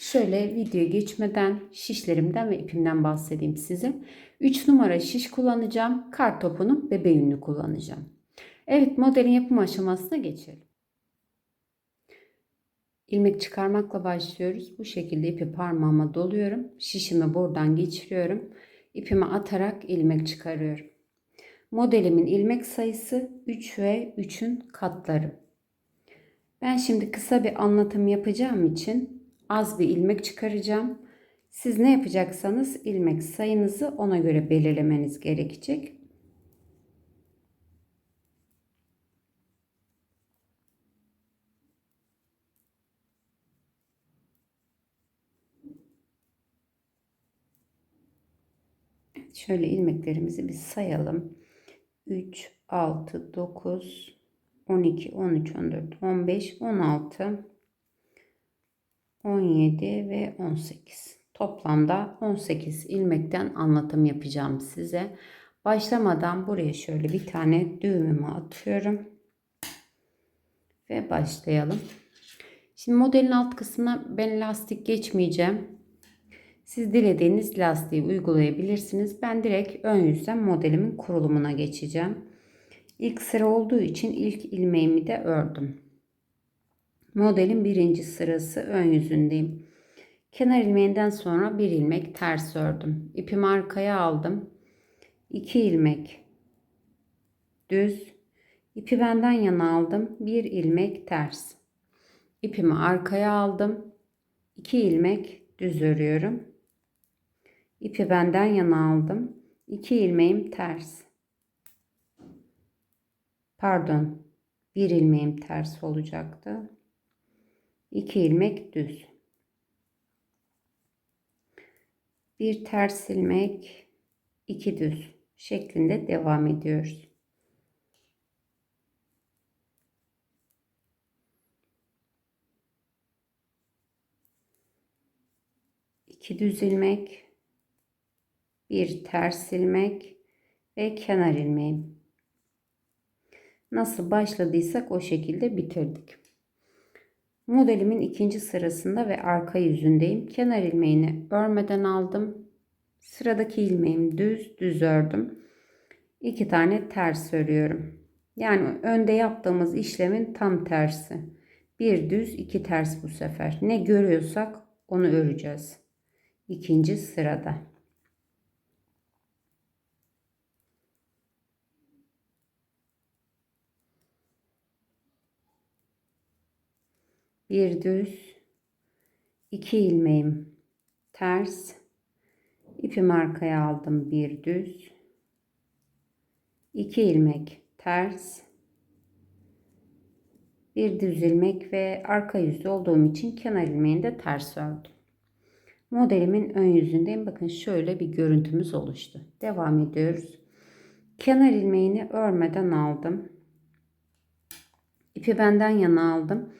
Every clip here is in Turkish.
Şöyle videoya geçmeden şişlerimden ve ipimden bahsedeyim size. 3 numara şiş kullanacağım. Kar topunu bebe yünlü kullanacağım. Evet modelin yapım aşamasına geçelim. İlmek çıkarmakla başlıyoruz. Bu şekilde ipi parmağıma doluyorum. Şişimi buradan geçiriyorum. İpimi atarak ilmek çıkarıyorum. Modelimin ilmek sayısı 3 ve 3'ün katları. Ben şimdi kısa bir anlatım yapacağım için az bir ilmek çıkaracağım. Siz ne yapacaksanız ilmek sayınızı ona göre belirlemeniz gerekecek. şöyle ilmeklerimizi bir sayalım. 3, 6, 9, 12, 13, 14, 15, 16, 17 ve 18. Toplamda 18 ilmekten anlatım yapacağım size. Başlamadan buraya şöyle bir tane düğümümü atıyorum. Ve başlayalım. Şimdi modelin alt kısmına ben lastik geçmeyeceğim. Siz dilediğiniz lastiği uygulayabilirsiniz. Ben direkt ön yüzden modelimin kurulumuna geçeceğim. İlk sıra olduğu için ilk ilmeğimi de ördüm. Modelin birinci sırası ön yüzündeyim. Kenar ilmeğinden sonra bir ilmek ters ördüm. İpimi arkaya aldım. 2 ilmek düz. İpi benden yana aldım. Bir ilmek ters. İpimi arkaya aldım. 2 ilmek düz örüyorum. İpi benden yana aldım. 2 ilmeğim ters. Pardon. Bir ilmeğim ters olacaktı. 2 ilmek düz. Bir ters ilmek, iki düz şeklinde devam ediyoruz. İki düz ilmek, bir ters ilmek ve kenar ilmeğim. Nasıl başladıysak o şekilde bitirdik. Modelimin ikinci sırasında ve arka yüzündeyim. Kenar ilmeğini örmeden aldım. Sıradaki ilmeğim düz, düz ördüm. İki tane ters örüyorum. Yani önde yaptığımız işlemin tam tersi. Bir düz, iki ters bu sefer. Ne görüyorsak onu öreceğiz. İkinci sırada. Bir düz, iki ilmeğim ters, ipimi arkaya aldım bir düz, iki ilmek ters, bir düz ilmek ve arka yüzde olduğum için kenar ilmeğini de ters ördüm. Modelimin ön yüzündeyim. Bakın şöyle bir görüntümüz oluştu. Devam ediyoruz. Kenar ilmeğini örmeden aldım. İpi benden yana aldım.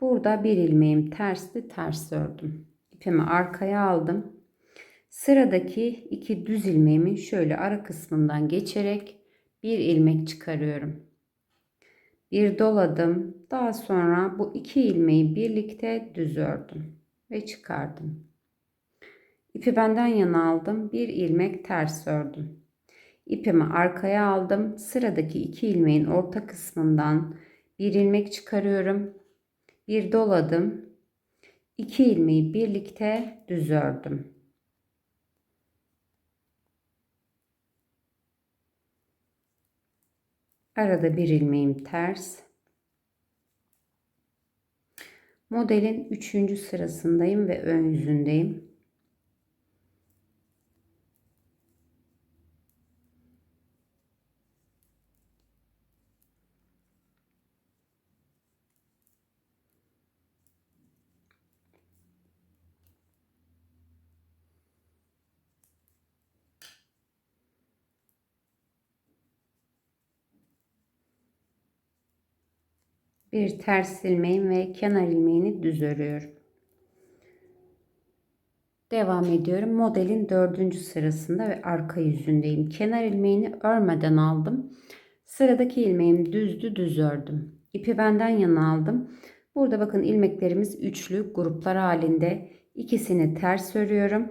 Burada bir ilmeğim tersti ters ördüm. İpimi arkaya aldım. Sıradaki iki düz ilmeğimi şöyle ara kısmından geçerek bir ilmek çıkarıyorum. Bir doladım. Daha sonra bu iki ilmeği birlikte düz ördüm ve çıkardım. İpi benden yana aldım. Bir ilmek ters ördüm. İpimi arkaya aldım. Sıradaki iki ilmeğin orta kısmından bir ilmek çıkarıyorum bir doladım. 2 ilmeği birlikte düz ördüm. Arada bir ilmeğim ters. Modelin 3. sırasındayım ve ön yüzündeyim. Bir ters ilmeğim ve kenar ilmeğini düz örüyorum. Devam ediyorum. Modelin dördüncü sırasında ve arka yüzündeyim. Kenar ilmeğini örmeden aldım. Sıradaki ilmeğim düzdü düz ördüm. İpi benden yana aldım. Burada bakın ilmeklerimiz üçlü gruplar halinde. İkisini ters örüyorum.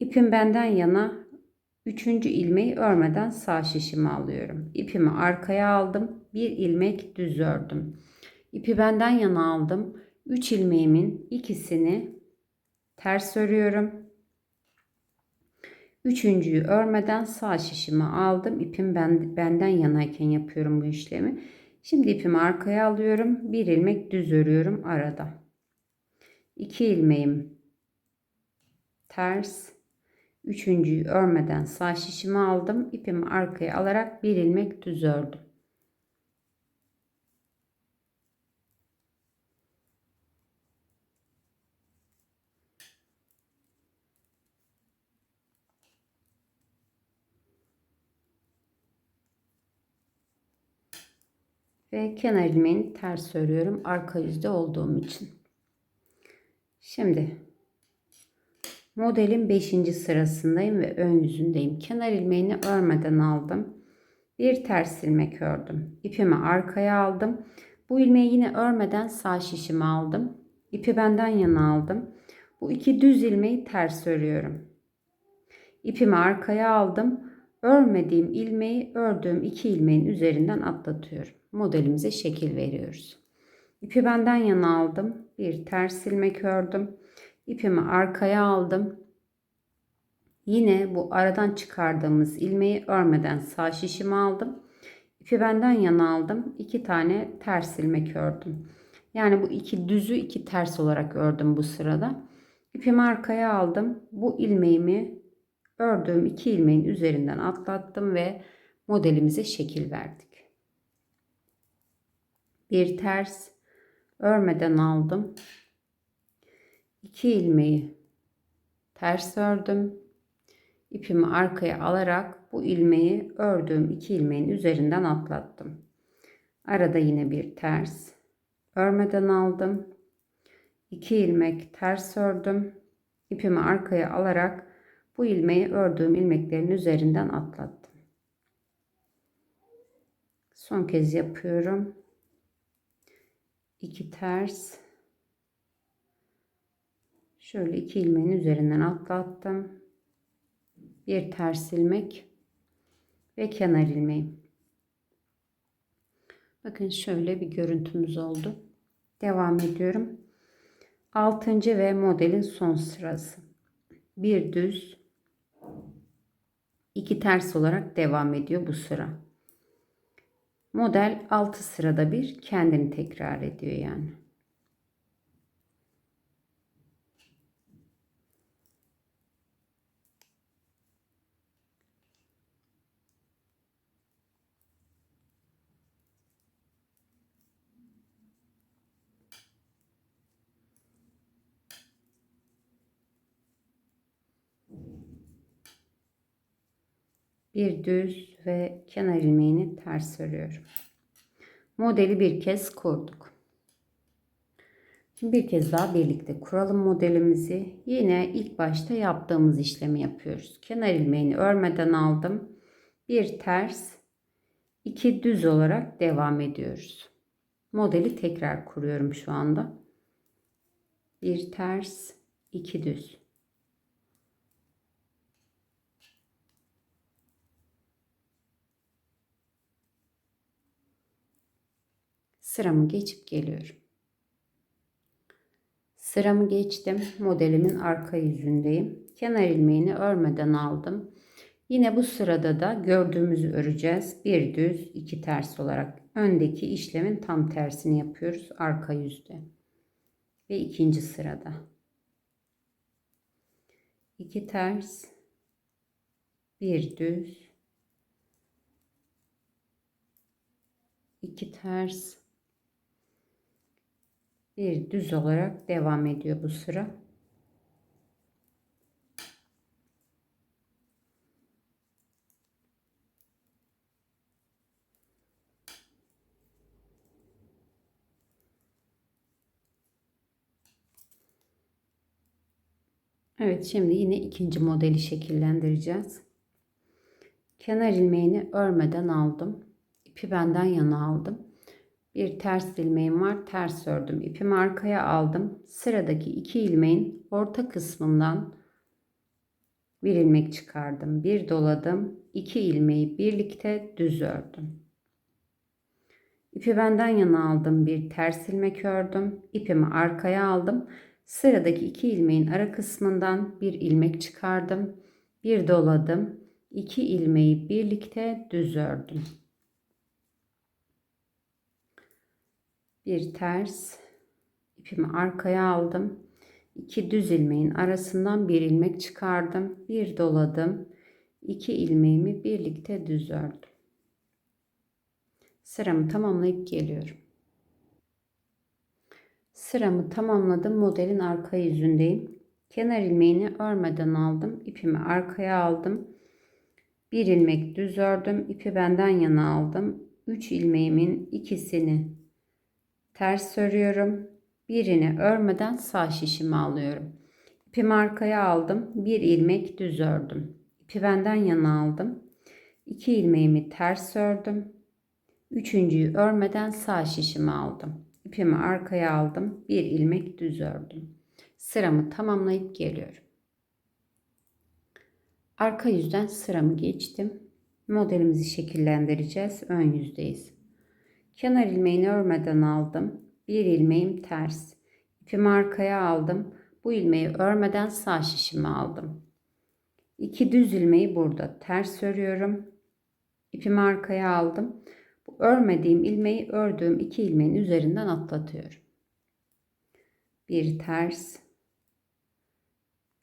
İpim benden yana üçüncü ilmeği örmeden sağ şişimi alıyorum. İpimi arkaya aldım. Bir ilmek düz ördüm. İpi benden yana aldım. Üç ilmeğimin ikisini ters örüyorum. Üçüncüyü örmeden sağ şişimi aldım. İpim ben, benden yanayken yapıyorum bu işlemi. Şimdi ipimi arkaya alıyorum. Bir ilmek düz örüyorum arada. İki ilmeğim ters. Üçüncüyü örmeden sağ şişimi aldım. İpimi arkaya alarak bir ilmek düz ördüm. ve kenar ilmeğini ters örüyorum arka yüzde olduğum için. Şimdi modelin 5. sırasındayım ve ön yüzündeyim. Kenar ilmeğini örmeden aldım. Bir ters ilmek ördüm. İpimi arkaya aldım. Bu ilmeği yine örmeden sağ şişimi aldım. İpi benden yana aldım. Bu iki düz ilmeği ters örüyorum. İpimi arkaya aldım. Örmediğim ilmeği ördüğüm iki ilmeğin üzerinden atlatıyorum modelimize şekil veriyoruz. İpi benden yana aldım. Bir ters ilmek ördüm. İpimi arkaya aldım. Yine bu aradan çıkardığımız ilmeği örmeden sağ şişimi aldım. İpi benden yana aldım. İki tane ters ilmek ördüm. Yani bu iki düzü iki ters olarak ördüm bu sırada. İpimi arkaya aldım. Bu ilmeğimi ördüğüm iki ilmeğin üzerinden atlattım ve modelimize şekil verdik bir ters örmeden aldım. 2 ilmeği ters ördüm. İpimi arkaya alarak bu ilmeği ördüğüm iki ilmeğin üzerinden atlattım. Arada yine bir ters örmeden aldım. 2 ilmek ters ördüm. İpimi arkaya alarak bu ilmeği ördüğüm ilmeklerin üzerinden atlattım. Son kez yapıyorum. 2 ters şöyle iki ilmeğin üzerinden atlattım. Bir ters ilmek ve kenar ilmeğim. Bakın şöyle bir görüntümüz oldu. Devam ediyorum. 6. ve modelin son sırası. Bir düz iki ters olarak devam ediyor bu sıra. Model 6 sırada bir kendini tekrar ediyor yani. Bir düz ve kenar ilmeğini ters örüyorum. Modeli bir kez kurduk. Şimdi bir kez daha birlikte kuralım modelimizi. Yine ilk başta yaptığımız işlemi yapıyoruz. Kenar ilmeğini örmeden aldım. Bir ters, iki düz olarak devam ediyoruz. Modeli tekrar kuruyorum şu anda. Bir ters, iki düz. Sıramı geçip geliyorum. Sıramı geçtim. Modelimin arka yüzündeyim. Kenar ilmeğini örmeden aldım. Yine bu sırada da gördüğümüzü öreceğiz. Bir düz, iki ters olarak öndeki işlemin tam tersini yapıyoruz arka yüzde. Ve ikinci sırada. iki ters, bir düz, iki ters, bir düz olarak devam ediyor bu sıra. Evet şimdi yine ikinci modeli şekillendireceğiz. Kenar ilmeğini örmeden aldım. İpi benden yana aldım. Bir ters ilmeğim var. Ters ördüm. İpimi arkaya aldım. Sıradaki iki ilmeğin orta kısmından bir ilmek çıkardım. Bir doladım. iki ilmeği birlikte düz ördüm. İpi benden yana aldım. Bir ters ilmek ördüm. İpimi arkaya aldım. Sıradaki iki ilmeğin ara kısmından bir ilmek çıkardım. Bir doladım. iki ilmeği birlikte düz ördüm. Bir ters ipimi arkaya aldım. İki düz ilmeğin arasından bir ilmek çıkardım. Bir doladım. iki ilmeğimi birlikte düz ördüm. Sıramı tamamlayıp geliyorum. Sıramı tamamladım. Modelin arka yüzündeyim. Kenar ilmeğini örmeden aldım. İpimi arkaya aldım. Bir ilmek düz ördüm. İpi benden yana aldım. 3 ilmeğimin ikisini ters örüyorum. Birini örmeden sağ şişimi alıyorum. İpimi arkaya aldım. Bir ilmek düz ördüm. İpi benden yana aldım. 2 ilmeğimi ters ördüm. Üçüncüyü örmeden sağ şişimi aldım. İpimi arkaya aldım. Bir ilmek düz ördüm. Sıramı tamamlayıp geliyorum. Arka yüzden sıramı geçtim. Modelimizi şekillendireceğiz. Ön yüzdeyiz. Kenar ilmeğini örmeden aldım. Bir ilmeğim ters. İpimi arkaya aldım. Bu ilmeği örmeden sağ şişimi aldım. İki düz ilmeği burada ters örüyorum. İpimi arkaya aldım. Bu örmediğim ilmeği ördüğüm iki ilmeğin üzerinden atlatıyorum. Bir ters.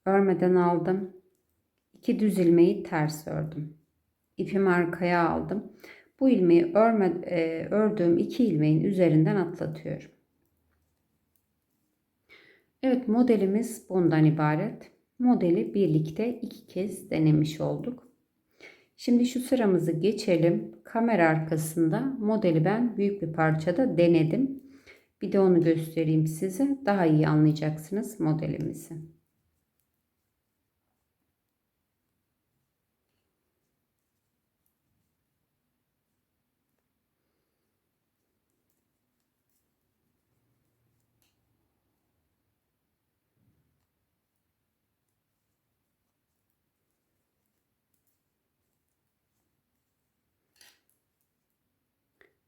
Örmeden aldım. İki düz ilmeği ters ördüm. İpimi arkaya aldım. Bu ilmeği örme, e, ördüğüm iki ilmeğin üzerinden atlatıyorum. Evet modelimiz bundan ibaret. Modeli birlikte iki kez denemiş olduk. Şimdi şu sıramızı geçelim. Kamera arkasında modeli ben büyük bir parçada denedim. Bir de onu göstereyim size. Daha iyi anlayacaksınız modelimizi.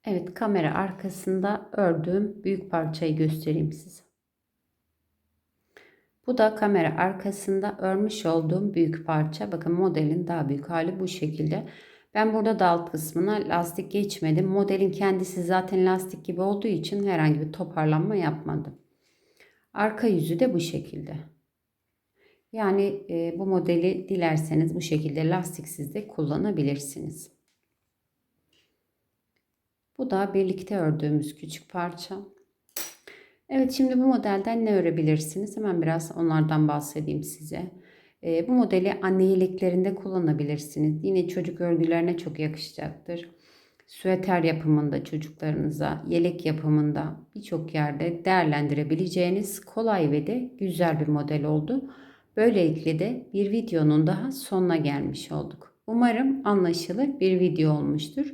Evet kamera arkasında ördüğüm büyük parçayı göstereyim size. Bu da kamera arkasında örmüş olduğum büyük parça. Bakın modelin daha büyük hali bu şekilde. Ben burada da alt kısmına lastik geçmedim. Modelin kendisi zaten lastik gibi olduğu için herhangi bir toparlanma yapmadım. Arka yüzü de bu şekilde. Yani e, bu modeli dilerseniz bu şekilde lastiksiz de kullanabilirsiniz. Bu da birlikte ördüğümüz küçük parça. Evet şimdi bu modelden ne örebilirsiniz? Hemen biraz onlardan bahsedeyim size. E, bu modeli anne yeleklerinde kullanabilirsiniz. Yine çocuk örgülerine çok yakışacaktır. Süeter yapımında çocuklarınıza, yelek yapımında birçok yerde değerlendirebileceğiniz kolay ve de güzel bir model oldu. Böylelikle de bir videonun daha sonuna gelmiş olduk. Umarım anlaşılır bir video olmuştur.